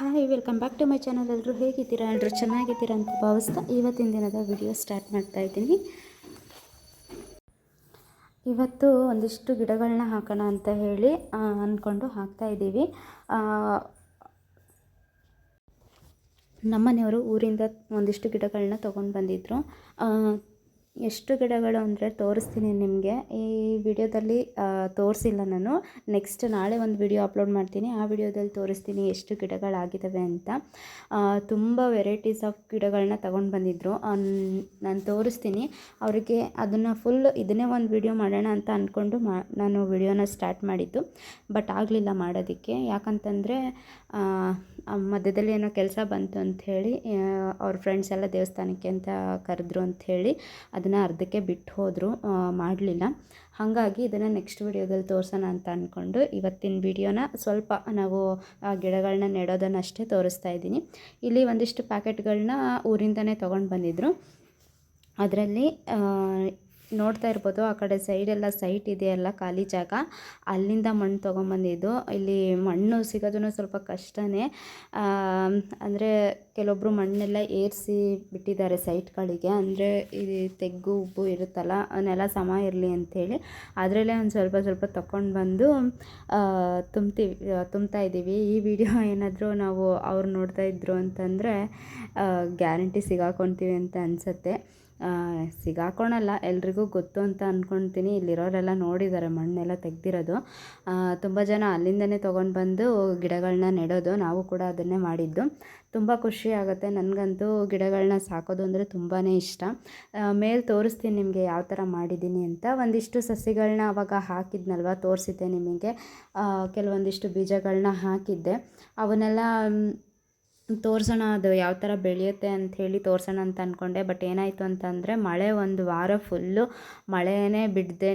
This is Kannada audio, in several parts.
Hi, welcome back to my channel. ಎಲ್ಲರೂ ಹೇಗಿದ್ದೀರಾ? ಎಲ್ಲರೂ ಚೆನ್ನಾಗಿದ್ದೀರಾ ಅಂತ ಭಾವಿಸ್ತಾ ಇವತ್ತಿನ ದಿನದ ವಿಡಿಯೋ ಸ್ಟಾರ್ಟ್ ಮಾಡ್ತಾ ಇದ್ದೀನಿ. ಇವತ್ತು ಒಂದಿಷ್ಟು ಗಿಡಗಳನ್ನ ಹಾಕೋಣ ಅಂತ ಹೇಳಿ ಅಂದ್ಕೊಂಡು ಹಾಕ್ತಾ ಇದ್ದೀವಿ. ನಮ್ಮನೆಯವರು ಊರಿಂದ ಒಂದಿಷ್ಟು ಗಿಡಗಳನ್ನ ತೊಗೊಂಡು ಬಂದಿದ್ದರು ಎಷ್ಟು ಗಿಡಗಳು ಅಂದರೆ ತೋರಿಸ್ತೀನಿ ನಿಮಗೆ. ಈ ವಿಡಿಯೋದಲ್ಲಿ ತೋರಿಸಿಲ್ಲ ನಾನು. ನೆಕ್ಸ್ಟ್ ನಾಳೆ ಒಂದು ವಿಡಿಯೋ ಅಪ್ಲೋಡ್ ಮಾಡ್ತೀನಿ. ಆ ವಿಡಿಯೋದಲ್ಲಿ ತೋರಿಸ್ತೀನಿ ಎಷ್ಟು ಗಿಡಗಳಾಗಿದ್ದಾವೆ ಅಂತ. ತುಂಬ ವೆರೈಟೀಸ್ ಆಫ್ ಗಿಡಗಳನ್ನ ತೊಗೊಂಡು ಬಂದಿದ್ದರು ನಾನು ತೋರಿಸ್ತೀನಿ. ಅವರಿಗೆ ಅದನ್ನು ಫುಲ್ ಇದನ್ನೇ ಒಂದು ವಿಡಿಯೋ ಮಾಡೋಣ ಅಂತ ಅಂದ್ಕೊಂಡು ಮಾ, ನಾನು ವಿಡಿಯೋನ ಸ್ಟಾರ್ಟ್ ಮಾಡಿದ್ದು. ಬಟ್ ಆಗಲಿಲ್ಲ ಮಾಡೋದಕ್ಕೆ. ಯಾಕಂತಂದರೆ ಮಧ್ಯದಲ್ಲಿ ಏನೋ ಕೆಲಸ ಬಂತು ಅಂಥೇಳಿ ಅವ್ರ ಫ್ರೆಂಡ್ಸ್ ಎಲ್ಲ ದೇವಸ್ಥಾನಕ್ಕೆ ಅಂತ ಕರೆದ್ರು ಅಂಥೇಳಿ ಅದನ್ನು ಅರ್ಧಕ್ಕೆ ಬಿಟ್ಟು ಹೋದರು ಮಾಡಲಿಲ್ಲ. ಹಾಗಾಗಿ ಇದನ್ನು ನೆಕ್ಸ್ಟ್ ವಿಡಿಯೋದಲ್ಲಿ ತೋರಿಸೋಣ ಅಂತ ಅಂದ್ಕೊಂಡು ಇವತ್ತಿನ ವಿಡಿಯೋನ ಸ್ವಲ್ಪ ನಾವು ಗಿಡಗಳನ್ನ ನೆಡೋದನ್ನು ನೆಡೋದನ್ನಷ್ಟೇ ತೋರಿಸ್ತಾ ಇದ್ದೀನಿ. ಇಲ್ಲಿ ಒಂದಿಷ್ಟು ಪ್ಯಾಕೆಟ್ಗಳನ್ನ ಊರಿಂದನೇ ತೊಗೊಂಡು ಬಂದಿದ್ದರು ಅದರಲ್ಲಿ ನೋಡ್ತಾ ಇರ್ಬೋದು, ಆ ಕಡೆ ಸೈಡೆಲ್ಲ ಸೈಟ್ ಇದೆಯಲ್ಲ ಖಾಲಿ ಜಾಗ. ಅಲ್ಲಿಂದ ಮಣ್ಣು ತೊಗೊಂಬಂದಿದ್ದು. ಇಲ್ಲಿ ಮಣ್ಣು ಸಿಗೋದೂ ಸ್ವಲ್ಪ ಕಷ್ಟನೇ. ಅಂದರೆ ಕೆಲವೊಬ್ಬರು ಮಣ್ಣೆಲ್ಲ ಏರಿಸಿ ಬಿಟ್ಟಿದ್ದಾರೆ ಸೈಟ್ಗಳಿಗೆ ಅಂದರೆ ಈ ತೆಗ್ಗು, ಉಬ್ಬು ಇರುತ್ತಲ್ಲ ಅವನ್ನೆಲ್ಲ ಸಮ ಇರಲಿ ಅಂಥೇಳಿ. ಅದರಲ್ಲೇ ಒಂದು ಸ್ವಲ್ಪ ಸ್ವಲ್ಪ ತಗೊಂಡು ಬಂದು ತುಂಬ್ತೀವಿ ತುಂಬ್ತಾ ಇದ್ದೀವಿ. ಈ ವಿಡಿಯೋ ಏನಾದರೂ ನಾವು ಅವ್ರು ನೋಡ್ತಾ ಇದ್ರು ಅಂತಂದರೆ ಗ್ಯಾರಂಟಿ ಸಿಗಾಕೊತೀವಿ ಅಂತ ಅನಿಸುತ್ತೆ. ಸಿಗಾಕೊಳಲ್ಲ ಎಲ್ರಿಗೂ ಗೊತ್ತು ಅಂತ ಅಂದ್ಕೊಳ್ತೀನಿ ಇಲ್ಲಿರೋರೆಲ್ಲ ನೋಡಿದ್ದಾರೆ, ಮಣ್ಣೆಲ್ಲ ತೆಗ್ದಿರೋದು. ತುಂಬ ಜನ ಅಲ್ಲಿಂದನೇ ತೊಗೊಂಡು ಬಂದು ಗಿಡಗಳನ್ನ ನೆಡೋದು. ನಾವು ಕೂಡ ಅದನ್ನೇ ಮಾಡಿದ್ದು. ತುಂಬ ಖುಷಿ ಆಗುತ್ತೆ. ನನಗಂತೂ ಗಿಡಗಳನ್ನ ಸಾಕೋದು ಅಂದರೆ ತುಂಬಾ ಇಷ್ಟ. ಮೇಲೆ ತೋರಿಸ್ತೀನಿ ನಿಮಗೆ ಯಾವ ಥರ ಮಾಡಿದ್ದೀನಿ ಅಂತ. ಒಂದಿಷ್ಟು ಸಸಿಗಳನ್ನ ಅವಾಗ ಹಾಕಿದ್ನಲ್ವ? ತೋರಿಸಿದ್ದೆ ನಿಮಗೆ. ಕೆಲವೊಂದಿಷ್ಟು ಬೀಜಗಳನ್ನ ಹಾಕಿದ್ದೆ. ಅವನ್ನೆಲ್ಲ ತೋರಿಸೋಣ, ಅದು ಯಾವ ಥರ ಬೆಳೆಯುತ್ತೆ ಅಂಥೇಳಿ ತೋರಿಸೋಣ ಅಂತ ಅಂದ್ಕೊಂಡೆ ಬಟ್ ಏನಾಯಿತು ಅಂತಂದರೆ, ಮಳೆ ಒಂದು ವಾರ ಫುಲ್ಲು ಮಳೆಯೇ ಬಿಡ್ದೇ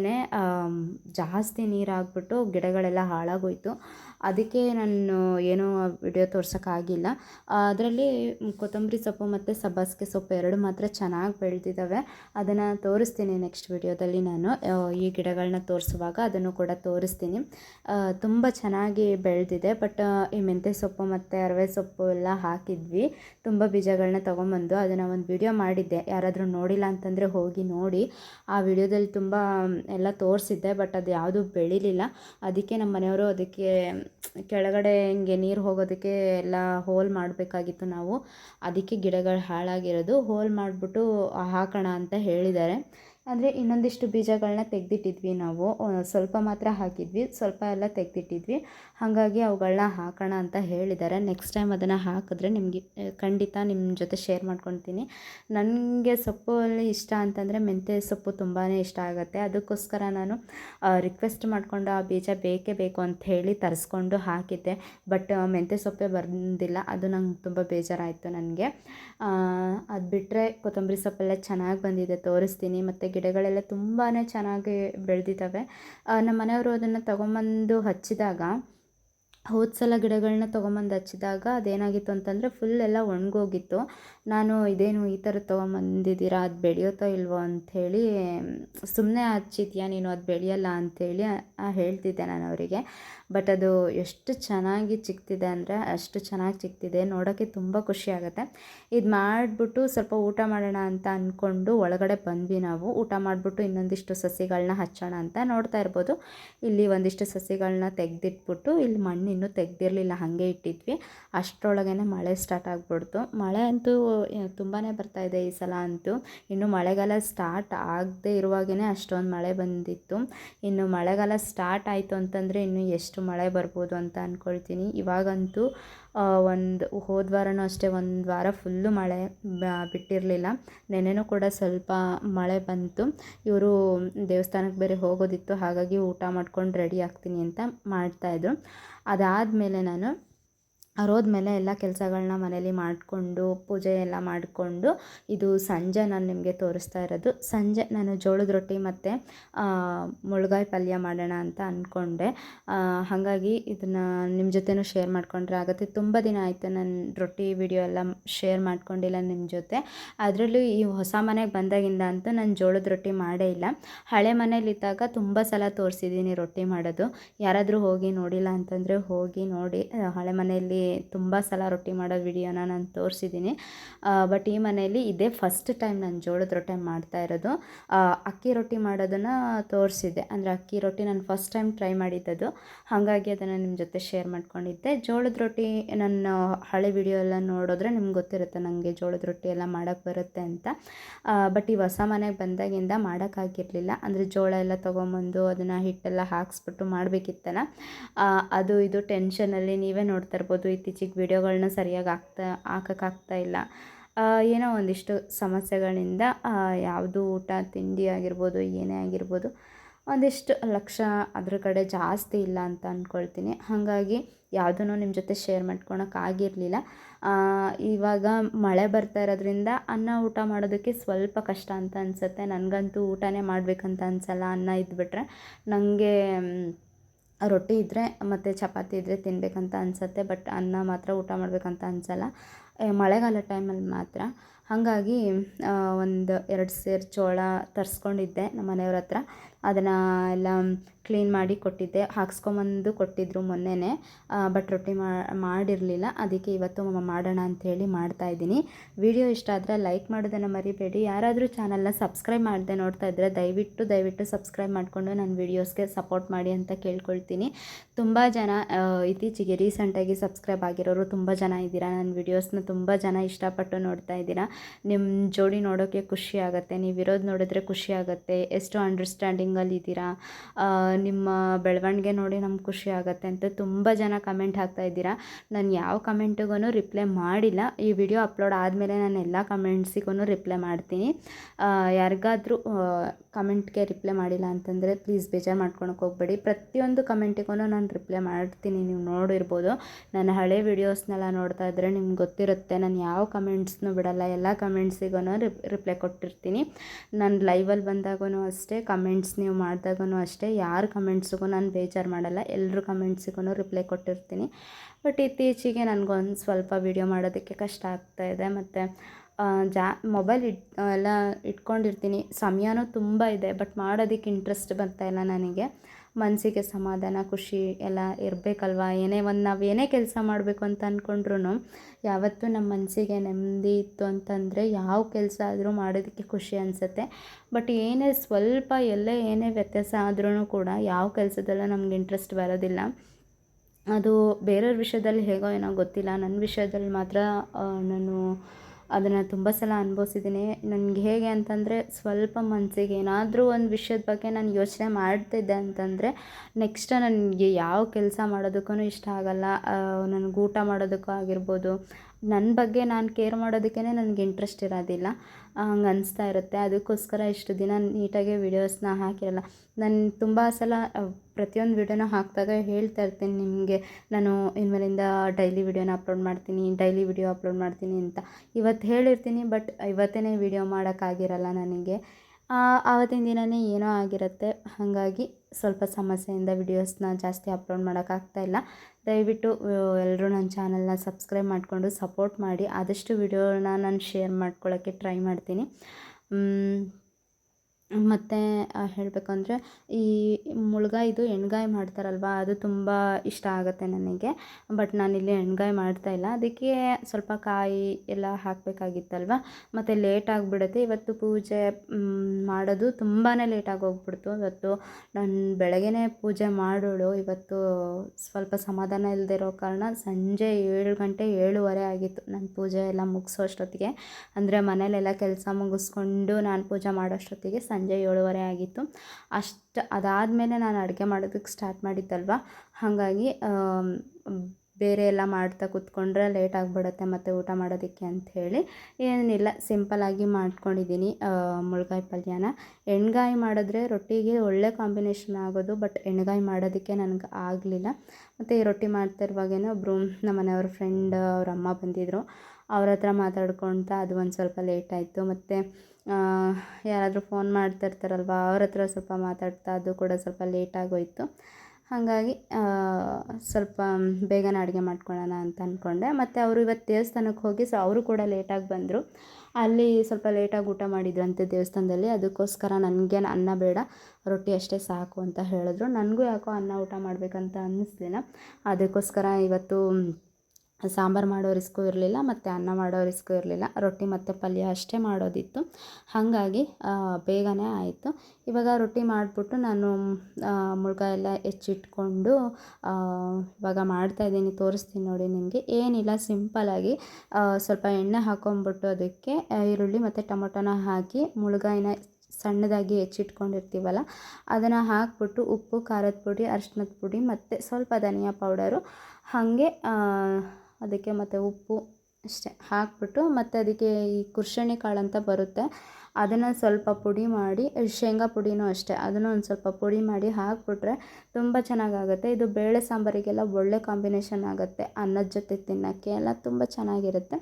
ಜಾಸ್ತಿ ನೀರಾಗ್ಬಿಟ್ಟು ಗಿಡಗಳೆಲ್ಲ ಹಾಳಾಗೋಯ್ತು. ಅದಕ್ಕೆ ನಾನು ಏನೂ ವಿಡಿಯೋ ತೋರ್ಸೋಕ್ಕಾಗಿಲ್ಲ. ಅದರಲ್ಲಿ ಕೊತ್ತಂಬರಿ ಸೊಪ್ಪು ಮತ್ತು ಸಬ್ಬಾಸಿಗೆ ಸೊಪ್ಪು ಎರಡು ಮಾತ್ರ ಚೆನ್ನಾಗಿ ಬೆಳೆದಿದ್ದಾವೆ ಅದನ್ನು ತೋರಿಸ್ತೀನಿ ನೆಕ್ಸ್ಟ್ ವಿಡಿಯೋದಲ್ಲಿ ನಾನು. ಈ ಗಿಡಗಳನ್ನ ತೋರಿಸುವಾಗ ಅದನ್ನು ಕೂಡ ತೋರಿಸ್ತೀನಿ. ತುಂಬ ಚೆನ್ನಾಗಿ ಬೆಳೆದಿದೆ, ಬಟ್ ಈ ಮೆಂತ್ಯ ಸೊಪ್ಪು ಮತ್ತು ಅರವೆ ಸೊಪ್ಪು ಎಲ್ಲ ಹಾಕಿದ್ವಿ. ತುಂಬ ಬೀಜಗಳನ್ನ ತೊಗೊಂಬಂದು ಅದನ್ನು ಒಂದು ವಿಡಿಯೋ ಮಾಡಿದ್ದೆ. ಯಾರಾದರೂ ನೋಡಿಲ್ಲ ಅಂತಂದರೆ ಹೋಗಿ ನೋಡಿ. ಆ ವಿಡಿಯೋದಲ್ಲಿ ತುಂಬ, ಎಲ್ಲ ತೋರಿಸಿದ್ದೆ, ಬಟ್ ಅದು ಯಾವುದೂ ಬೆಳಿಲಿಲ್ಲ. ಅದಕ್ಕೆ ನಮ್ಮ ಮನೆಯವರು ಅದಕ್ಕೆ ಕೆಳಗಡೆ ಹಿಂಗೆ ನೀರು ಹೋಗೋದಕ್ಕೆ ಎಲ್ಲ ಹೋಲ್ ಮಾಡಬೇಕಾಗಿತ್ತು ನಾವು. ಅದಕ್ಕೆ ಗಿಡಗಳು ಹಾಳಾಗಿರೋದು. ಹೋಲ್ ಮಾಡಿಬಿಟ್ಟು ಹಾಕೋಣ ಅಂತ ಹೇಳಿದ್ದಾರೆ. ಅಂದರೆ ಇನ್ನೊಂದಿಷ್ಟು ಬೀಜಗಳನ್ನ ತೆಗೆದಿಟ್ಟಿದ್ವಿ ನಾವು. ಸ್ವಲ್ಪ ಮಾತ್ರ ಹಾಕಿದ್ವಿ, ಸ್ವಲ್ಪ ಎಲ್ಲ ತೆಗೆದಿಟ್ಟಿದ್ವಿ. ಹಾಗಾಗಿ ಅವುಗಳನ್ನ ಹಾಕೋಣ ಅಂತ ಹೇಳಿದ್ದಾರೆ. ನೆಕ್ಸ್ಟ್ ಟೈಮ್ ಅದನ್ನು ಹಾಕಿದ್ರೆ ನಿಮಗೆ ಖಂಡಿತ ನಿಮ್ಮ ಜೊತೆ ಶೇರ್ ಮಾಡ್ಕೊತೀನಿ. ನನಗೆ ಸೊಪ್ಪಲ್ಲಿ ಇಷ್ಟ ಅಂತಂದರೆ ಮೆಂತ್ಯ ಸೊಪ್ಪು ತುಂಬಾ ಇಷ್ಟ ಆಗುತ್ತೆ. ಅದಕ್ಕೋಸ್ಕರ ನಾನು ರಿಕ್ವೆಸ್ಟ್ ಮಾಡಿಕೊಂಡು ಆ ಬೀಜ ಬೇಕೇ ಬೇಕು ಅಂತ ಹೇಳಿ ತರಿಸ್ಕೊಂಡು ಹಾಕಿದ್ದೆ. ಬಟ್ ಮೆಂತ್ಯ ಸೊಪ್ಪೇ ಬಂದಿಲ್ಲ. ಅದು ನಂಗೆ ತುಂಬ ಬೇಜಾರಾಯಿತು ನನಗೆ. ಅದು ಬಿಟ್ಟರೆ ಕೊತ್ತಂಬರಿ ಸೊಪ್ಪೆಲ್ಲ ಚೆನ್ನಾಗಿ ಬಂದಿದೆ. ತೋರಿಸ್ತೀನಿ. ಮತ್ತು ಗಿಡಗಳೆಲ್ಲ ತುಂಬಾ ಚೆನ್ನಾಗಿ ಬೆಳೆದಿದ್ದಾವೆ. ನಮ್ಮ ಮನೆಯವರು ಅದನ್ನು ತೊಗೊಂಬಂದು ಹಚ್ಚಿದಾಗ ಹೋದ ಸಲ ಗಿಡಗಳನ್ನ ತೊಗೊಂಬಂದು ಹಚ್ಚಿದಾಗ ಅದೇನಾಗಿತ್ತು ಅಂತಂದರೆ ಫುಲ್ ಎಲ್ಲ ಒಣಗೋಗಿತ್ತು. ನಾನು ಇದೇನು ಈ ಥರ ತೊಗೊಂಬಂದಿದ್ದೀರಾ, ಅದು ಬೆಳೆಯುತ್ತೋ ಇಲ್ವೋ ಅಂಥೇಳಿ ಸುಮ್ಮನೆ ಹಚ್ಚಿದ್ಯಾ ನೀನು ಅದು ಬೆಳೆಯಲ್ಲ ಅಂಥೇಳಿ ಹೇಳ್ತಿದ್ದೆ ನಾನು ಅವರಿಗೆ. ಬಟ್ ಅದು ಎಷ್ಟು ಚೆನ್ನಾಗಿ ಚಿಕ್ತಿದೆ ಅಂದರೆ ಅಷ್ಟು ಚೆನ್ನಾಗಿ ಚಿಕ್ತಿದೆ ನೋಡೋಕ್ಕೆ ತುಂಬ ಖುಷಿ ಆಗುತ್ತೆ. ಇದು ಮಾಡಿಬಿಟ್ಟು ಸ್ವಲ್ಪ ಊಟ ಮಾಡೋಣ ಅಂತ ಅಂದ್ಕೊಂಡು ಒಳಗಡೆ ಬಂದ್ವಿ ನಾವು. ಊಟ ಮಾಡಿಬಿಟ್ಟು ಇನ್ನೊಂದಿಷ್ಟು ಸಸಿಗಳನ್ನ ಹಚ್ಚೋಣ ಅಂತ ನೋಡ್ತಾ ಇರ್ಬೋದು. ಇಲ್ಲಿ ಒಂದಿಷ್ಟು ಸಸಿಗಳನ್ನ ತೆಗೆದಿಟ್ಬಿಟ್ಟು ಇಲ್ಲಿ ಮಣ್ಣು ಇನ್ನೂ ತೆಗ್ದಿರಲಿಲ್ಲ, ಹಾಗೆ ಇಟ್ಟಿದ್ವಿ. ಅಷ್ಟರೊಳಗೇ ಮಳೆ ಸ್ಟಾರ್ಟ್ ಆಗಿಬಿಡ್ತು. ಮಳೆ ಅಂತೂ ತುಂಬಾ ಬರ್ತಾಯಿದೆ ಈ ಸಲ ಅಂತೂ. ಇನ್ನು ಮಳೆಗಾಲ ಸ್ಟಾರ್ಟ್ ಆಗದೆ ಇರುವಾಗೇ ಅಷ್ಟೊಂದು ಮಳೆ ಬಂದಿತ್ತು. ಇನ್ನು ಮಳೆಗಾಲ ಸ್ಟಾರ್ಟ್ ಆಯಿತು ಅಂತಂದರೆ ಇನ್ನು ಎಷ್ಟು ಮಳೆ ಬರ್ಬೋದು ಅಂತ ಅಂದ್ಕೊಳ್ತೀನಿ ಇವಾಗಂತೂ ಒಂದು, ಹೋದ ವಾರನೂ ಅಷ್ಟೇ ಒಂದು ವಾರ ಫುಲ್ಲು ಮಳೆ ಬಿಟ್ಟಿರಲಿಲ್ಲ. ನೆನೆನೂ ಕೂಡ ಸ್ವಲ್ಪ ಮಳೆ ಬಂತು. ಇವರು ದೇವಸ್ಥಾನಕ್ಕೆ ಬೇರೆ ಹೋಗೋದಿತ್ತು, ಹಾಗಾಗಿ ಊಟ ಮಾಡ್ಕೊಂಡು ರೆಡಿ ಆಗ್ತೀನಿ ಅಂತ ಮಾಡ್ತಾಯಿದ್ರು ಅದಾದಮೇಲೆ ನಾನು ಅವ್ರೋದ್ಮೇಲೆ ಎಲ್ಲ ಕೆಲಸಗಳನ್ನ ಮನೇಲಿ ಮಾಡಿಕೊಂಡು, ಪೂಜೆ ಎಲ್ಲ ಮಾಡಿಕೊಂಡು, ಇದು ಸಂಜೆ ನಾನು ನಿಮಗೆ ತೋರಿಸ್ತಾ ಇರೋದು. ಸಂಜೆ ನಾನು ಜೋಳದ ರೊಟ್ಟಿ ಮತ್ತು ಮುಳ್ಗಾಯಿ ಪಲ್ಯ ಮಾಡೋಣ ಅಂತ ಅಂದ್ಕೊಂಡೆ ಹಾಗಾಗಿ ಇದನ್ನು ನಿಮ್ಮ ಜೊತೆನೂ ಶೇರ್ ಮಾಡಿಕೊಂಡ್ರೆ ಆಗುತ್ತೆ. ತುಂಬ ದಿನ ಆಯಿತು ನಾನು ರೊಟ್ಟಿ ವಿಡಿಯೋ ಎಲ್ಲ ಶೇರ್ ಮಾಡ್ಕೊಂಡಿಲ್ಲ ನಿಮ್ಮ ಜೊತೆ. ಅದರಲ್ಲೂ ಈ ಹೊಸ ಮನೆಗೆ ಬಂದಾಗಿಂದ ಅಂತೂ ನಾನು ಜೋಳದ ರೊಟ್ಟಿ ಮಾಡೇ ಇಲ್ಲ. ಹಳೆ ಮನೇಲಿದ್ದಾಗ ತುಂಬ ಸಲ ತೋರಿಸಿದ್ದೀನಿ ರೊಟ್ಟಿ ಮಾಡೋದು. ಯಾರಾದರೂ ಹೋಗಿ ನೋಡಿಲ್ಲ ಅಂತಂದರೆ ಹೋಗಿ ನೋಡಿ. ಹಳೆ ಮನೆಯಲ್ಲಿ ತುಂಬ ಸಲ ರೊಟ್ಟಿ ಮಾಡೋ ವಿಡಿಯೋನ ನಾನು ತೋರಿಸಿದ್ದೀನಿ ಬಟ್ ಈ ಮನೆಯಲ್ಲಿ ಇದೇ ಫಸ್ಟ್ ಟೈಮ್ ನಾನು ಜೋಳದ ರೊಟ್ಟಿ ಮಾಡ್ತಾ ಇರೋದು. ಅಕ್ಕಿ ರೊಟ್ಟಿ ಮಾಡೋದನ್ನು ತೋರಿಸಿದ್ದೆ. ಅಂದರೆ ಅಕ್ಕಿ ರೊಟ್ಟಿ ನಾನು ಫಸ್ಟ್ ಟೈಮ್ ಟ್ರೈ ಮಾಡಿದ್ದದು ಹಾಗಾಗಿ ಅದನ್ನು ನಿಮ್ಮ ಜೊತೆ ಶೇರ್ ಮಾಡ್ಕೊಂಡಿದ್ದೆ. ಜೋಳದ ರೊಟ್ಟಿ ನನ್ನ ಹಳೆ ವಿಡಿಯೋ ಎಲ್ಲ ನೋಡಿದ್ರೆ ನಿಮ್ಗೆ ಗೊತ್ತಿರುತ್ತೆ ನನಗೆ ಜೋಳದ ರೊಟ್ಟಿ ಎಲ್ಲ ಮಾಡೋಕ್ಕೆ ಬರುತ್ತೆ ಅಂತ. ಬಟ್ ಈ ಹೊಸ ಮನೆಗೆ ಬಂದಾಗಿಂದ ಮಾಡೋಕ್ಕಾಗಿರಲಿಲ್ಲ ಅಂದರೆ ಜೋಳ ಎಲ್ಲ ತೊಗೊಂಬಂದು ಅದನ್ನು ಹಿಟ್ಟೆಲ್ಲ ಹಾಕ್ಸ್ಬಿಟ್ಟು ಮಾಡಬೇಕಿತ್ತಲ್ಲ. ಅದು ಇದು ಟೆನ್ಷನಲ್ಲಿ ನೀವೇ ನೋಡ್ತಾ ಇರ್ಬೋದು. ಇತ್ತೀಚಿಗೆ ವಿಡಿಯೋಗಳನ್ನ ಸರಿಯಾಗಿ ಆಗ್ತಾ, ಹಾಕೋಕ್ಕಾಗ್ತಾ ಇಲ್ಲ. ಏನೋ ಒಂದಿಷ್ಟು ಸಮಸ್ಯೆಗಳಿಂದ ಯಾವುದು ಊಟ, ತಿಂಡಿ ಆಗಿರ್ಬೋದು, ಏನೇ ಆಗಿರ್ಬೋದು, ಒಂದಿಷ್ಟು ಲಕ್ಷ ಅದ್ರ ಕಡೆ ಜಾಸ್ತಿ ಇಲ್ಲ ಅಂತ ಅಂದ್ಕೊಳ್ತೀನಿ ಹಾಗಾಗಿ ಯಾವುದನ್ನು ನಿಮ್ಮ ಜೊತೆ ಶೇರ್ ಮಾಡ್ಕೊಳಕ್ಕಾಗಿರಲಿಲ್ಲ ಇವಾಗ ಮಳೆ ಬರ್ತಾ ಇರೋದ್ರಿಂದ ಅನ್ನ ಊಟ ಮಾಡೋದಕ್ಕೆ ಸ್ವಲ್ಪ ಕಷ್ಟ ಅಂತ ಅನಿಸುತ್ತೆ. ನನಗಂತೂ ಊಟನೇ ಮಾಡಬೇಕಂತ ಅನಿಸಲ್ಲ ಅನ್ನ ಇದ್ಬಿಟ್ರೆ. ನನಗೆ ರೊಟ್ಟಿ ಇದ್ದರೆ ಮತ್ತು ಚಪಾತಿ ಇದ್ದರೆ ತಿನ್ನಬೇಕಂತ ಅನಿಸುತ್ತೆ ಬಟ್ ಅನ್ನ ಮಾತ್ರ ಊಟ ಮಾಡಬೇಕಂತ ಅನಿಸಲ್ಲ. ಮಳೆಗಾಲ ಟೈಮಲ್ಲಿ ಮಾತ್ರ. ಹಾಗಾಗಿ ಒಂದು ಎರಡು ಸೇರು ಚೋಳ ತರಿಸ್ಕೊಂಡಿದ್ದೆ ನಮ್ಮ ಮನೆಯವ್ರ ಹತ್ರ. ಅದನ್ನು ಎಲ್ಲ ಕ್ಲೀನ್ ಮಾಡಿ ಕೊಟ್ಟಿದ್ದೆ. ಹಾಕ್ಸ್ಕೊಂಬಂದು ಕೊಟ್ಟಿದ್ದರು ಮೊನ್ನೆನೇ. ಬಟ್ ರೊಟ್ಟಿ ಮಾಡಿರಲಿಲ್ಲ. ಅದಕ್ಕೆ ಇವತ್ತು ಮಾಡೋಣ ಅಂಥೇಳಿ ಮಾಡ್ತಾಯಿದ್ದೀನಿ ವಿಡಿಯೋ ಇಷ್ಟ ಆದರೆ ಲೈಕ್ ಮಾಡೋದನ್ನು ಮರಿಬೇಡಿ. ಯಾರಾದರೂ ಚಾನಲ್ನ ಸಬ್ಸ್ಕ್ರೈಬ್ ಮಾಡದೆ ನೋಡ್ತಾ ಇದ್ದರೆ ದಯವಿಟ್ಟು ದಯವಿಟ್ಟು ಸಬ್ಸ್ಕ್ರೈಬ್ ಮಾಡಿಕೊಂಡು ನನ್ನ ವಿಡಿಯೋಸ್ಗೆ ಸಪೋರ್ಟ್ ಮಾಡಿ ಅಂತ ಕೇಳ್ಕೊಳ್ತೀನಿ. ತುಂಬ ಜನ ಇತ್ತೀಚೆಗೆ ರೀಸೆಂಟಾಗಿ ಸಬ್ಸ್ಕ್ರೈಬ್ ಆಗಿರೋರು ತುಂಬ ಜನ ಇದ್ದೀರಾ ನನ್ನ ವೀಡಿಯೋಸ್ನ ತುಂಬ ಜನ ಇಷ್ಟಪಟ್ಟು ನೋಡ್ತಾ ಇದ್ದೀರಾ. ನಿಮ್ಮ ಜೋಡಿ ನೋಡೋಕ್ಕೆ ಖುಷಿ ಆಗುತ್ತೆ, ನೀವು ಇರೋದು ನೋಡಿದ್ರೆ ಖುಷಿ ಆಗುತ್ತೆ, ಎಷ್ಟು ಅಂಡರ್ಸ್ಟ್ಯಾಂಡಿಂಗಲ್ಲಿ ಇದ್ದೀರಾ. ನಿಮ್ಮ ಬೆಳವಣಿಗೆ ನೋಡಿ ನಮ್ಗೆ ಖುಷಿ ಆಗುತ್ತೆ ಅಂತ ತುಂಬ ಜನ ಕಮೆಂಟ್ ಹಾಕ್ತಾ ಇದ್ದೀರಾ. ನಾನು ಯಾವ ಕಮೆಂಟಿಗೂ ರಿಪ್ಲೈ ಮಾಡಿಲ್ಲ. ಈ ವಿಡಿಯೋ ಅಪ್ಲೋಡ್ ಆದಮೇಲೆ ನಾನು ಎಲ್ಲ ಕಮೆಂಟ್ಸಿಗೂ ರಿಪ್ಲೈ ಮಾಡ್ತೀನಿ. ಯಾರಿಗಾದರೂ ಯಾರಿಗಾದ್ರೂ ಕಮೆಂಟ್ಗೆ ರಿಪ್ಲೈ ಮಾಡಿಲ್ಲ ಅಂತಂದರೆ ಪ್ಲೀಸ್ ಬೇಜಾರು ಮಾಡ್ಕೊಳಕ್ಕೆ ಹೋಗ್ಬೇಡಿ. ಪ್ರತಿಯೊಂದು ಕಮೆಂಟಿಗೂ ನಾನು ರಿಪ್ಲೈ ಮಾಡ್ತೀನಿ. ನೀವು ನೋಡಿರ್ಬೋದು. ನನ್ನ ಹಳೆ ವಿಡಿಯೋಸ್ನೆಲ್ಲ ನೋಡ್ತಾ ಇದ್ದರೆ ನಿಮ್ಗೆ ಗೊತ್ತಿರುತ್ತೆ. ನಾನು ಯಾವ ಕಮೆಂಟ್ಸ್ನೂ ಬಿಡಲ್ಲ. ಎಲ್ಲ ಕಮೆಂಟ್ಸಿಗೂ ರಿಪ್ ರಿಪ್ಲೈ ಕೊಟ್ಟಿರ್ತೀನಿ. ನಾನು ಲೈವಲ್ಲಿ ಬಂದಾಗೂ ಅಷ್ಟೇ ಕಮೆಂಟ್ಸ್ ನೀವು ಮಾಡಿದಾಗೂ ಅಷ್ಟೇ, ಯಾರ ಕಮೆಂಟ್ಸಿಗೂ ನಾನು ಬೇಜಾರು ಮಾಡಲ್ಲ. ಎಲ್ಲರ ಕಮೆಂಟ್ಸಿಗೂ ರಿಪ್ಲೈ ಕೊಟ್ಟಿರ್ತೀನಿ. ಬಟ್ ಇತ್ತೀಚೆಗೆ ನನಗೊಂದು ಸ್ವಲ್ಪ ವೀಡಿಯೋ ಮಾಡೋದಕ್ಕೆ ಕಷ್ಟ ಆಗ್ತಾ ಇದೆ. ಮತ್ತು ಜಾ ಮೊಬೈಲ್ ಇಟ್, ಎಲ್ಲ ಇಟ್ಕೊಂಡಿರ್ತೀನಿ. ಸಮಯನೂ ತುಂಬ ಇದೆ ಬಟ್ ಮಾಡೋದಕ್ಕೆ ಇಂಟ್ರೆಸ್ಟ್ ಬರ್ತಾಯಿಲ್ಲ ನನಗೆ. ಮನಸ್ಸಿಗೆ ಸಮಾಧಾನ, ಖುಷಿ ಎಲ್ಲ ಇರಬೇಕಲ್ವ? ಏನೇ ಒಂದು ನಾವು ಏನೇ ಕೆಲಸ ಮಾಡಬೇಕು ಅಂತ ಅಂದ್ಕೊಂಡ್ರೂ ಯಾವತ್ತೂ ನಮ್ಮ ಮನಸ್ಸಿಗೆ ನೆಮ್ಮದಿ ಇತ್ತು ಅಂತಂದರೆ ಯಾವ ಕೆಲಸ ಆದರೂ ಮಾಡೋದಕ್ಕೆ ಖುಷಿ ಅನಿಸುತ್ತೆ. ಬಟ್ ಏನೇ ಸ್ವಲ್ಪ ಎಲ್ಲೇ ಏನೇ ವ್ಯತ್ಯಾಸ ಆದ್ರೂ ಕೂಡ ಯಾವ ಕೆಲಸದಲ್ಲೂ ನಮ್ಗೆ ಇಂಟ್ರೆಸ್ಟ್ ಬರೋದಿಲ್ಲ. ಅದು ಬೇರೆಯವ್ರ ವಿಷಯದಲ್ಲಿ ಹೇಗೋ ಏನೋ ಗೊತ್ತಿಲ್ಲ. ನನ್ನ ವಿಷಯದಲ್ಲಿ ಮಾತ್ರ ನಾನು ಅದನ್ನು ತುಂಬ ಸಲ ಅನುಭವಿಸಿದ್ದೀನಿ ನನಗೆ ಹೇಗೆ ಅಂತಂದರೆ ಸ್ವಲ್ಪ ಮನಸ್ಸಿಗೆ ಏನಾದರೂ ಒಂದು ವಿಷಯದ ಬಗ್ಗೆ ನಾನು ಯೋಚನೆ ಮಾಡ್ತಿದ್ದೆ ಅಂತಂದರೆ ನೆಕ್ಸ್ಟ್ ನನಗೆ ಯಾವ ಕೆಲಸ ಮಾಡೋದಕ್ಕೂ ಇಷ್ಟ ಆಗಲ್ಲ. ನನಗೆ ಊಟ ಮಾಡೋದಕ್ಕೂ ಆಗಿರ್ಬೋದು. ನನ್ನ ಬಗ್ಗೆ ನಾನು ಕೇರ್ ಮಾಡೋದಕ್ಕೇ ನನಗೆ ಇಂಟ್ರೆಸ್ಟ್ ಇರೋದಿಲ್ಲ. ಹಂಗೆ ಅನಿಸ್ತಾ ಇರುತ್ತೆ. ಅದಕ್ಕೋಸ್ಕರ ಇಷ್ಟು ದಿನ ನೀಟಾಗಿ ವೀಡಿಯೋಸ್ನ ಹಾಕಿರಲ್ಲ. ನಾನು ತುಂಬ ಸಲ ಪ್ರತಿಯೊಂದು ವೀಡಿಯೋನ ಹಾಕಿದಾಗ ಹೇಳ್ತಾ ಇರ್ತೀನಿ ನಿಮಗೆ. ನಾನು ಇನ್ಮೇಲಿಂದ ಡೈಲಿ ವೀಡಿಯೋನ ಅಪ್ಲೋಡ್ ಮಾಡ್ತೀನಿ, ಡೈಲಿ ವೀಡಿಯೋ ಅಪ್ಲೋಡ್ ಮಾಡ್ತೀನಿ ಅಂತ. ಇವತ್ತು ಹೇಳಿರ್ತೀನಿ, ಬಟ್ ಇವತ್ತೇ ವೀಡಿಯೋ ಮಾಡೋಕ್ಕಾಗಿರಲ್ಲ ನನಗೆ. ಆವತ್ತಿನ ದಿನವೇ ಏನೋ ಆಗಿರುತ್ತೆ. ಹಾಗಾಗಿ ಸ್ವಲ್ಪ ಸಮಸ್ಯೆಯಿಂದ ವೀಡಿಯೋಸ್ನ ಜಾಸ್ತಿ ಅಪ್ಲೋಡ್ ಮಾಡೋಕ್ಕಾಗ್ತಾ ಇಲ್ಲ. ದಯವಿಟ್ಟು ಎಲ್ಲರೂ ನನ್ನ ಚಾನಲ್ನ ಸಬ್ಸ್ಕ್ರೈಬ್ ಮಾಡಿಕೊಂಡು ಸಪೋರ್ಟ್ ಮಾಡಿ. ಆದಷ್ಟು ವಿಡಿಯೋನ ನಾನು ಶೇರ್ ಮಾಡ್ಕೊಳ್ಳೋಕ್ಕೆ ಟ್ರೈ ಮಾಡ್ತೀನಿ. ಮತ್ತು ಹೇಳಬೇಕಂದ್ರೆ ಈ ಮುಳ್ಗಾಯಿದು ಎಣ್ಗಾಯಿ ಮಾಡ್ತಾರಲ್ವ, ಅದು ತುಂಬ ಇಷ್ಟ ಆಗುತ್ತೆ ನನಗೆ. ಬಟ್ ನಾನಿಲ್ಲಿ ಎಣ್ಗಾಯಿ ಮಾಡ್ತಾಯಿಲ್ಲ ಅದಕ್ಕೆ ಸ್ವಲ್ಪ ಕಾಯಿ ಎಲ್ಲ ಹಾಕಬೇಕಾಗಿತ್ತಲ್ವ? ಮತ್ತು ಲೇಟ್ ಆಗಿಬಿಡುತ್ತೆ. ಇವತ್ತು ಪೂಜೆ ಮಾಡೋದು ತುಂಬಾ ಲೇಟಾಗಿ ಹೋಗ್ಬಿಡ್ತು ಇವತ್ತು. ನಾನು ಬೆಳಗ್ಗೆನೇ ಪೂಜೆ ಮಾಡೋಳು. ಇವತ್ತು ಸ್ವಲ್ಪ ಸಮಾಧಾನ ಇಲ್ಲದೆ ಇರೋ ಕಾರಣ ಸಂಜೆ ಏಳು ಗಂಟೆ ಏಳುವರೆ ಆಗಿತ್ತು ನಾನು ಪೂಜೆ ಎಲ್ಲ ಮುಗಿಸೋ ಅಷ್ಟೊತ್ತಿಗೆ ಅಂದರೆ ಮನೇಲೆಲ್ಲ ಕೆಲಸ ಮುಗಿಸ್ಕೊಂಡು ನಾನು ಪೂಜೆ ಮಾಡೋಷ್ಟೊತ್ತಿಗೆ ಸಂಜೆ ಏಳುವರೆ ಆಗಿತ್ತು. ಅಷ್ಟು ಅದಾದಮೇಲೆ ನಾನು ಅಡುಗೆ ಮಾಡೋದಕ್ಕೆ ಸ್ಟಾರ್ಟ್ ಮಾಡಿದ್ದಲ್ವ? ಹಾಗಾಗಿ ಬೇರೆ ಎಲ್ಲ ಮಾಡ್ತಾ ಕೂತ್ಕೊಂಡ್ರೆ ಲೇಟ್ ಆಗಿಬಿಡುತ್ತೆ ಮತ್ತು ಊಟ ಮಾಡೋದಕ್ಕೆ ಅಂಥೇಳಿ ಏನಿಲ್ಲ ಸಿಂಪಲ್ಲಾಗಿ ಮಾಡ್ಕೊಂಡಿದ್ದೀನಿ ಮುಳ್ಗಾಯಿ ಪಲ್ಯನ. ಎಣ್ಗಾಯಿ ಮಾಡಿದ್ರೆ ರೊಟ್ಟಿಗೆ ಒಳ್ಳೆ ಕಾಂಬಿನೇಷನ್ ಆಗೋದು ಬಟ್ ಎಣ್ಗಾಯಿ ಮಾಡೋದಕ್ಕೆ ನನಗೆ ಆಗಲಿಲ್ಲ. ಮತ್ತು ಈ ರೊಟ್ಟಿ ಮಾಡ್ತಿರುವಾಗೇನೋ ಒಬ್ಬರು ನಮ್ಮ ಮನೆಯವ್ರ ಫ್ರೆಂಡ್ ಅವ್ರ ಅಮ್ಮ ಬಂದಿದ್ದರು ಅವ್ರ ಹತ್ರ ಮಾತಾಡ್ಕೊಳ್ತಾ ಅದು ಒಂದು ಸ್ವಲ್ಪ ಲೇಟ್ ಆಯಿತು. ಮತ್ತು ಯಾರಾದರೂ ಫೋನ್ ಮಾಡ್ತಿರ್ತಾರಲ್ವ, ಅವ್ರ ಹತ್ರ ಸ್ವಲ್ಪ ಮಾತಾಡ್ತಾ ಅದು ಕೂಡ ಸ್ವಲ್ಪ ಲೇಟ್ ಆಗೋಯ್ತು. ಹಾಗಾಗಿ ಸ್ವಲ್ಪ ಬೇಗನೆ ಅಡುಗೆ ಮಾಡ್ಕೊಳ್ಳೋಣ ಅಂತ ಅಂದ್ಕೊಂಡೆ ಮತ್ತು ಅವರು ಇವತ್ತು ದೇವಸ್ಥಾನಕ್ಕೆ ಹೋಗಿ ಸೊ, ಅವರು ಕೂಡ ಲೇಟಾಗಿ ಬಂದರು. ಅಲ್ಲಿ ಸ್ವಲ್ಪ ಲೇಟಾಗಿ ಊಟ ಮಾಡಿದ್ರಂತೆ ದೇವಸ್ಥಾನದಲ್ಲಿ, ಅದಕ್ಕೋಸ್ಕರ ನನಗೆ ಅನ್ನ ಬೇಡ, ರೊಟ್ಟಿ ಅಷ್ಟೇ ಸಾಕು ಅಂತ ಹೇಳಿದ್ರು. ನನಗೂ ಯಾಕೋ ಅನ್ನ ಊಟ ಮಾಡಬೇಕಂತ ಅನ್ನಿಸ್ಲಿಲ್ಲ ಅದಕ್ಕೋಸ್ಕರ ಇವತ್ತು ಸಾಂಬಾರು ಮಾಡೋ ರಿಸ್ಕು ಇರಲಿಲ್ಲ, ಮತ್ತು ಅನ್ನ ಮಾಡೋ ರಿಸ್ಕು ಇರಲಿಲ್ಲ. ರೊಟ್ಟಿ ಮತ್ತು ಪಲ್ಯ ಅಷ್ಟೇ ಮಾಡೋದಿತ್ತು. ಹಾಗಾಗಿ ಬೇಗನೆ ಆಯಿತು. ಇವಾಗ ರೊಟ್ಟಿ ಮಾಡಿಬಿಟ್ಟು ನಾನು ಮುಳ್ಗ ಎಲ್ಲ ಹೆಚ್ಚಿಟ್ಕೊಂಡು ಇವಾಗ ಮಾಡ್ತಾಯಿದ್ದೀನಿ ತೋರಿಸ್ತೀನಿ ನೋಡಿ ನಿಮಗೆ. ಏನಿಲ್ಲ ಸಿಂಪಲಾಗಿ ಸ್ವಲ್ಪ ಎಣ್ಣೆ ಹಾಕೊಂಬಿಟ್ಟು ಅದಕ್ಕೆ ಈರುಳ್ಳಿ ಮತ್ತು ಟೊಮೊಟೊನ ಹಾಕಿ, ಮುಳುಗಾಯಿನ ಸಣ್ಣದಾಗಿ ಹೆಚ್ಚಿಟ್ಕೊಂಡಿರ್ತೀವಲ್ಲ, ಅದನ್ನು ಹಾಕ್ಬಿಟ್ಟು ಉಪ್ಪು, ಖಾರದ ಪುಡಿ ಅರ್ಶಿನದ ಪುಡಿ ಮತ್ತು ಸ್ವಲ್ಪ ಧನಿಯಾ ಪೌಡರು. ಹಾಗೆ ಅದಕ್ಕೆ ಮತ್ತು ಉಪ್ಪು ಅಷ್ಟೇ ಹಾಕಿಬಿಟ್ಟು ಮತ್ತು ಅದಕ್ಕೆ ಈ ಕುರ್ಷಣಿ ಕಾಳು ಅಂತ ಬರುತ್ತೆ. ಅದನ್ನು ಸ್ವಲ್ಪ ಪುಡಿ ಮಾಡಿ ಶೇಂಗಾ ಪುಡಿನೂ ಅಷ್ಟೇ, ಅದನ್ನು ಒಂದು ಸ್ವಲ್ಪ ಪುಡಿ ಮಾಡಿ ಹಾಕಿಬಿಟ್ರೆ ತುಂಬ ಚೆನ್ನಾಗಾಗುತ್ತೆ. ಇದು ಬೇಳೆ ಸಾಂಬಾರಿಗೆಲ್ಲ ಒಳ್ಳೆ ಕಾಂಬಿನೇಷನ್ ಆಗುತ್ತೆ, ಅನ್ನದ ಜೊತೆ ತಿನ್ನೋಕ್ಕೆ ಎಲ್ಲ ತುಂಬ ಚೆನ್ನಾಗಿರುತ್ತೆ.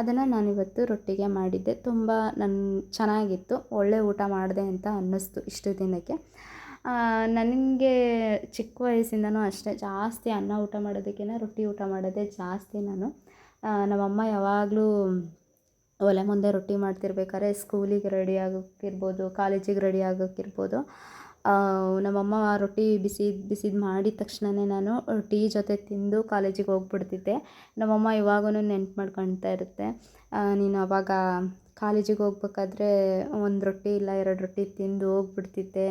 ಅದನ್ನು ನಾನಿವತ್ತು ರೊಟ್ಟಿಗೆ ಮಾಡಿದ್ದೆ. ತುಂಬ ನನ್ನ ಚೆನ್ನಾಗಿತ್ತು, ಒಳ್ಳೆ ಊಟ ಮಾಡಿದೆ ಅಂತ ಅನ್ನಿಸ್ತು ಇಷ್ಟು ದಿನಕ್ಕೆ. ನನಗೆ ಚಿಕ್ಕ ವಯಸ್ಸಿಂದನೂ ಅಷ್ಟೇ ಜಾಸ್ತಿ ಅನ್ನ ಊಟ ಮಾಡೋದಕ್ಕಿಂತ ರೊಟ್ಟಿ ಊಟ ಮಾಡೋದೇ ಜಾಸ್ತಿ ನಾನು. ನಮ್ಮಮ್ಮ ಯಾವಾಗಲೂ ಒಲೆ ಮುಂದೆ ರೊಟ್ಟಿ ಮಾಡ್ತಿರ್ಬೇಕಾದ್ರೆ ಸ್ಕೂಲಿಗೆ ರೆಡಿ ಆಗೋಕ್ಕಿರ್ಬೋದು ಕಾಲೇಜಿಗೆ ರೆಡಿ ಆಗೋಕ್ಕಿರ್ಬೋದು. ನಮ್ಮಮ್ಮ ರೊಟ್ಟಿ ಬಿಸಿ, ಬಿಸಿದು ಮಾಡಿದ ತಕ್ಷಣವೇ ನಾನು ಟೀ ಜೊತೆ ತಿಂದು ಕಾಲೇಜಿಗೆ ಹೋಗ್ಬಿಡ್ತಿದ್ದೆ. ನಮ್ಮಮ್ಮ ಇವಾಗೂ ನೆನ್ಪು ಮಾಡ್ಕೊಳ್ತಾ ಇರುತ್ತೆ. ನೀನು ಅವಾಗ ಕಾಲೇಜಿಗೆ ಹೋಗ್ಬೇಕಾದ್ರೆ ಒಂದು ರೊಟ್ಟಿ ಇಲ್ಲ, ಎರಡು ರೊಟ್ಟಿ ತಿಂದು ಹೋಗ್ಬಿಡ್ತಿದ್ದೆ.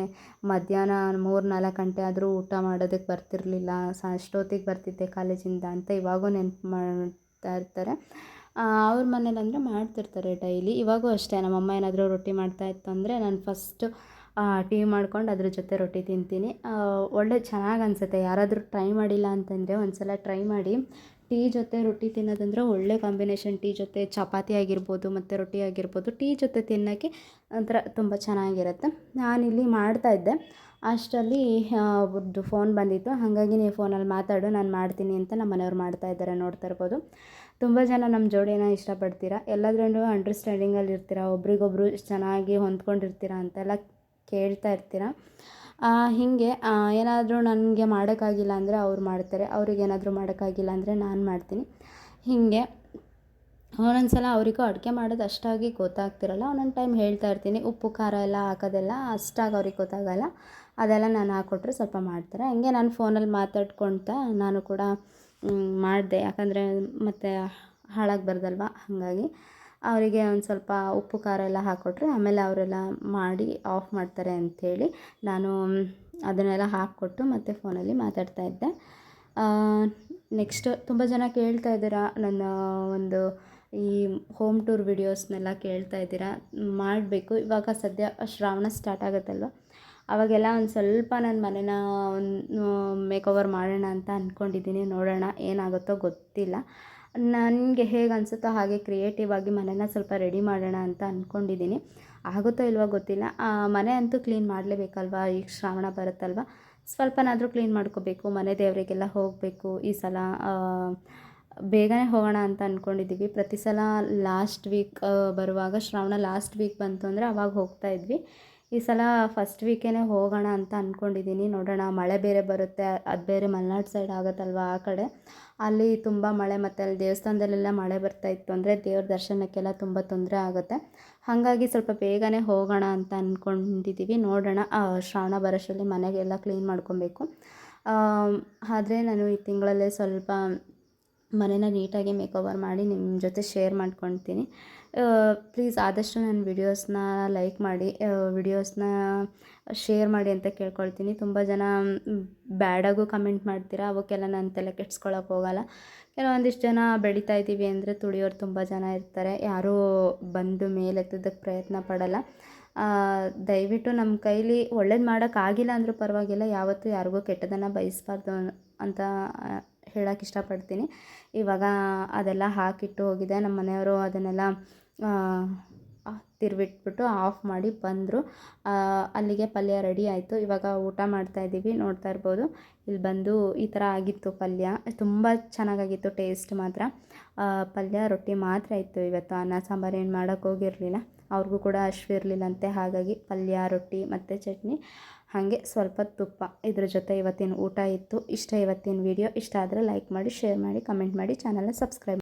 ಮಧ್ಯಾಹ್ನ ಮೂರು ನಾಲ್ಕು ಗಂಟೆ ಆದರೂ ಊಟ ಮಾಡೋದಕ್ಕೆ ಬರ್ತಿರಲಿಲ್ಲ, ಸ, ಅಷ್ಟೊತ್ತಿಗೆ ಬರ್ತಿದ್ದೆ ಕಾಲೇಜಿಂದ ಅಂತ ಇವಾಗೂ ನೆನ್ಪು ಮಾಡ್ತಾ ಇರ್ತಾರೆ. ಅವ್ರ ಮನೇಲಂದರೆ ಮಾಡ್ತಿರ್ತಾರೆ ಡೈಲಿ. ಇವಾಗೂ ಅಷ್ಟೇ, ನಮ್ಮಮ್ಮ ಏನಾದರೂ ರೊಟ್ಟಿ ಮಾಡ್ತಾ ಇತ್ತು ಅಂದರೆ ನಾನು ಫಸ್ಟು ಟೀ ಮಾಡ್ಕೊಂಡು ಅದ್ರ ಜೊತೆ ರೊಟ್ಟಿ ತಿಂತೀನಿ. ಒಳ್ಳೆ ಚೆನ್ನಾಗಿ ಅನಿಸುತ್ತೆ. ಯಾರಾದರೂ ಟ್ರೈ ಮಾಡಿಲ್ಲ ಅಂತಂದರೆ ಒಂದು ಸಲ ಟ್ರೈ ಮಾಡಿ. ಟೀ ಜೊತೆ ರೊಟ್ಟಿ ತಿನ್ನೋದಂದ್ರೆ ಒಳ್ಳೆ ಕಾಂಬಿನೇಷನ್. ಟೀ ಜೊತೆ ಚಪಾತಿ ಆಗಿರ್ಬೋದು, ಮತ್ತು ರೊಟ್ಟಿ ಆಗಿರ್ಬೋದು. ಟೀ ಜೊತೆ ತಿನ್ನೋಕ್ಕೆ ಒಂಥರ ತುಂಬ ಚೆನ್ನಾಗಿರುತ್ತೆ. ನಾನಿಲ್ಲಿ ಮಾಡ್ತಾಯಿದ್ದೆ ಅಷ್ಟರಲ್ಲಿ ಒಬ್ಬರದ್ದು ಫೋನ್ ಬಂದಿತ್ತು. ಹಾಗಾಗಿ ನೀವು ಫೋನಲ್ಲಿ ಮಾತಾಡು, ನಾನು ಮಾಡ್ತೀನಿ ಅಂತ ನಮ್ಮ ಮನೆಯವ್ರು ಮಾಡ್ತಾ ಇದ್ದಾರೆ ನೋಡ್ತಾ ಇರ್ಬೋದು. ತುಂಬ ಜನ ನಮ್ಮ ಜೋಡಿನ ಇಷ್ಟಪಡ್ತೀರಾ? ಎಲ್ಲದರಲ್ಲೂ ಅಂಡರ್ಸ್ಟ್ಯಾಂಡಿಂಗಲ್ಲಿ ಇರ್ತೀರ ಒಬ್ರಿಗೊಬ್ರು ಚೆನ್ನಾಗಿ ಹೊಂದ್ಕೊಂಡಿರ್ತೀರಾ ಅಂತೆಲ್ಲ ಕೇಳ್ತಾ ಇರ್ತೀರ? ಹೀಗೆ ಏನಾದರೂ ನನಗೆ ಮಾಡೋಕ್ಕಾಗಿಲ್ಲ ಅಂದರೆ ಅವ್ರು ಮಾಡ್ತಾರೆ, ಅವ್ರಿಗೆ ಏನಾದರೂ ಮಾಡೋಕ್ಕಾಗಿಲ್ಲ ಅಂದರೆ ನಾನು ಮಾಡ್ತೀನಿ. ಹೀಗೆ ಒಂದೊಂದು ಸಲ ಅವರಿಗೂ ಅಡುಗೆ ಮಾಡೋದು ಅಷ್ಟಾಗಿ ಗೊತ್ತಾಗ್ತಿರಲ್ಲ, ಒಂದೊಂದು ಟೈಮ್ ಹೇಳ್ತಾ ಇರ್ತೀನಿ, ಉಪ್ಪು, ಖಾರ ಎಲ್ಲ ಹಾಕೋದೆಲ್ಲ ಅಷ್ಟಾಗಿ ಅವ್ರಿಗೆ ಗೊತ್ತಾಗಲ್ಲ, ಅದೆಲ್ಲ ನಾನು ಹಾಕ್ಕೊಟ್ರೆ ಸ್ವಲ್ಪ ಮಾಡ್ತಾರೆ. ಹಂಗೆ ನಾನು ಫೋನಲ್ಲಿ ಮಾತಾಡ್ಕೊಳ್ತಾ ನಾನು ಕೂಡ ಮಾಡಿದೆ, ಯಾಕಂದರೆ ಮತ್ತು ಹಾಳಾಗಬಾರ್ದಲ್ವ ಹಾಗಾಗಿ. ಅವರಿಗೆ ಒಂದು ಸ್ವಲ್ಪ ಉಪ್ಪು, ಖಾರ ಎಲ್ಲ ಹಾಕ್ಕೊಟ್ರೆ ಆಮೇಲೆ ಅವರೆಲ್ಲ ಮಾಡಿ ಆಫ್ ಮಾಡ್ತಾರೆ ಅಂಥೇಳಿ ನಾನು ಅದನ್ನೆಲ್ಲ ಹಾಕ್ಕೊಟ್ಟು ಮತ್ತೆ ಫೋನಲ್ಲಿ ಮಾತಾಡ್ತಾ ಇದ್ದೆ. ನೆಕ್ಸ್ಟ್ ತುಂಬ ಜನ ಕೇಳ್ತಾ ಇದ್ದೀರಾ, ನನ್ನ ಒಂದು ಈ ಹೋಮ್ ಟೂರ್ ವಿಡಿಯೋಸ್ನೆಲ್ಲ ಕೇಳ್ತಾ ಇದ್ದೀರಾ, ಮಾಡಬೇಕು. ಇವಾಗ ಸದ್ಯ ಶ್ರಾವಣ ಸ್ಟಾರ್ಟ್ ಆಗುತ್ತಲ್ವ? ಅವಾಗೆಲ್ಲ ಒಂದು ಸ್ವಲ್ಪ ನನ್ನ ಮನೇನ ಒಂದು ಮೇಕ್ ಓವರ್ ಮಾಡೋಣ ಅಂತ ಅಂದ್ಕೊಂಡಿದ್ದೀನಿ ನೋಡೋಣ ಏನಾಗುತ್ತೋ ಗೊತ್ತಿಲ್ಲ. ನನಗೆ ಹೇಗೆ ಅನಿಸುತ್ತೋ ಹಾಗೆ ಕ್ರಿಯೇಟಿವ್ ಆಗಿ ಮನೇನ ಸ್ವಲ್ಪ ರೆಡಿ ಮಾಡೋಣ ಅಂತ ಅಂದ್ಕೊಂಡಿದ್ದೀನಿ ಆಗುತ್ತೋ ಇಲ್ವೋ ಗೊತ್ತಿಲ್ಲ. ಮನೆ ಅಂತೂ ಕ್ಲೀನ್ ಮಾಡಲೇಬೇಕಲ್ವಾ? ಈಗ ಶ್ರಾವಣ ಬರುತ್ತಲ್ವ? ಸ್ವಲ್ಪನಾದರೂ ಕ್ಲೀನ್ ಮಾಡ್ಕೋಬೇಕು, ಮನೆ ದೇವರಿಗೆಲ್ಲ ಹೋಗಬೇಕು. ಈ ಸಲ ಬೇಗನೆ ಹೋಗೋಣ ಅಂತ ಅಂದ್ಕೊಂಡಿದ್ದೀವಿ ಪ್ರತಿ ಸಲ ಲಾಸ್ಟ್ ವೀಕ್ ಬರುವಾಗ ಶ್ರಾವಣ ಲಾಸ್ಟ್ ವೀಕ್ ಬಂತು ಅಂದರೆ ಅವಾಗ ಹೋಗ್ತಾ ಇದ್ವಿ. ಈ ಸಲ ಫಸ್ಟ್ ವೀಕೇ ಹೋಗೋಣ ಅಂತ ಅಂದ್ಕೊಂಡಿದ್ದೀನಿ ನೋಡೋಣ, ಮಳೆ ಬೇರೆ ಬರುತ್ತೆ. ಅದು ಬೇರೆ ಮಲೆನಾಡು ಸೈಡ್ ಆಗುತ್ತಲ್ವ ಆ ಕಡೆ? ಅಲ್ಲಿ ತುಂಬ ಮಳೆ ಮತ್ತು ಅಲ್ಲಿ ದೇವಸ್ಥಾನದಲ್ಲೆಲ್ಲ ಮಳೆ ಬರ್ತಾ ಇತ್ತು ಅಂದರೆ ದೇವ್ರ ದರ್ಶನಕ್ಕೆಲ್ಲ ತುಂಬ ತೊಂದರೆ ಆಗುತ್ತೆ. ಹಾಗಾಗಿ ಸ್ವಲ್ಪ ಬೇಗನೆ ಹೋಗೋಣ ಅಂತ ಅಂದ್ಕೊಂಡಿದ್ದೀವಿ ನೋಡೋಣ. ಶ್ರಾವಣ ಬರೋಷ್ಟರಲ್ಲಿ ಮನೆಗೆಲ್ಲ ಕ್ಲೀನ್ ಮಾಡ್ಕೊಬೇಕು. ಆದರೆ ನಾನು ಈ ತಿಂಗಳಲ್ಲೇ ಸ್ವಲ್ಪ ಮನೇನ ನೀಟಾಗಿ ಮೇಕ್ ಮಾಡಿ ನಿಮ್ಮ ಜೊತೆ ಶೇರ್ ಮಾಡ್ಕೊಳ್ತೀನಿ. ಪ್ಲೀಸ್ ಆದಷ್ಟು ನನ್ನ ವಿಡಿಯೋಸ್ನ ಲೈಕ್ ಮಾಡಿ ವಿಡಿಯೋಸ್ನ ಶೇರ್ ಮಾಡಿ ಅಂತ ಕೇಳ್ಕೊಳ್ತೀನಿ. ತುಂಬ ಜನ ಬ್ಯಾಡಾಗೂ ಕಮೆಂಟ್ ಮಾಡ್ತೀರಾ, ಅವಕ್ಕೆಲ್ಲ ನಾನು ತಲೆ ಕೆಡ್ಸ್ಕೊಳಕ್ಕೆ ಹೋಗಲ್ಲ. ಕೆಲವೊಂದಿಷ್ಟು ಜನ ಬೆಳೀತಾ ಇದ್ದೀವಿ ಅಂದರೆ ತುಳಿಯೋರು ತುಂಬ ಜನ ಇರ್ತಾರೆ. ಯಾರೂ ಬಂದು ಮೇಲೆತ್ತೋದಕ್ಕೆ ಪ್ರಯತ್ನ ಪಡಲ್ಲ. ದಯವಿಟ್ಟು ನಮ್ಮ ಕೈಲಿ ಒಳ್ಳೇದು ಮಾಡೋಕ್ಕಾಗಿಲ್ಲ ಅಂದರೂ ಪರವಾಗಿಲ್ಲ, ಯಾವತ್ತೂ ಯಾರಿಗೂ ಕೆಟ್ಟದನ್ನು ಬಯಸ್ಬಾರ್ದು ಅಂತ ಹೇಳೋಕೆ ಇಷ್ಟಪಡ್ತೀನಿ. ಇವಾಗ ಅದೆಲ್ಲ ಹಾಕಿಟ್ಟು ಹೋಗಿದೆ. ನಮ್ಮ ಮನೆಯವರು ಅದನ್ನೆಲ್ಲ ತಿರುವಿಟ್ಬಿಟ್ಟು ಆಫ್ ಮಾಡಿ ಬಂದರು. ಅಲ್ಲಿಗೆ ಪಲ್ಯ ರೆಡಿ ಆಯಿತು. ಇವಾಗ ಊಟ ಮಾಡ್ತಾ ಇದ್ದೀವಿ, ನೋಡ್ತಾ ಇರ್ಬೋದು. ಇಲ್ಲಿ ಬಂದು ಈ ಥರ ಆಗಿತ್ತು ಪಲ್ಯ. ತುಂಬ ಚೆನ್ನಾಗಾಗಿತ್ತು, ಟೇಸ್ಟ್ ಮಾತ್ರ. ಪಲ್ಯ ರೊಟ್ಟಿ ಮಾತ್ರ ಇತ್ತು ಇವತ್ತು. ಅನ್ನ ಸಾಂಬಾರು ಏನು ಮಾಡೋಕ್ಕೆ ಹೋಗಿರಲಿಲ್ಲ. ಅವ್ರಿಗೂ ಕೂಡ ಇರಲಿಲ್ಲಂತೆ. ಹಾಗಾಗಿ ಪಲ್ಯ, ರೊಟ್ಟಿ ಮತ್ತು ಚಟ್ನಿ. ಹಾಗೆ ಸ್ವಲ್ಪ ತುಪ್ಪ. ಇದ್ರ ಜೊತೆ ಇವತ್ತಿನ ಊಟ ಇತ್ತು. ಇಷ್ಟ ಇವತ್ತಿನ ವಿಡಿಯೋ. ಇಷ್ಟ ಆದರೆ ಲೈಕ್ ಮಾಡಿ, ಶೇರ್ ಮಾಡಿ, ಕಮೆಂಟ್ ಮಾಡಿ, ಚಾನಲ್ನ ಸಬ್ಸ್ಕ್ರೈಬ್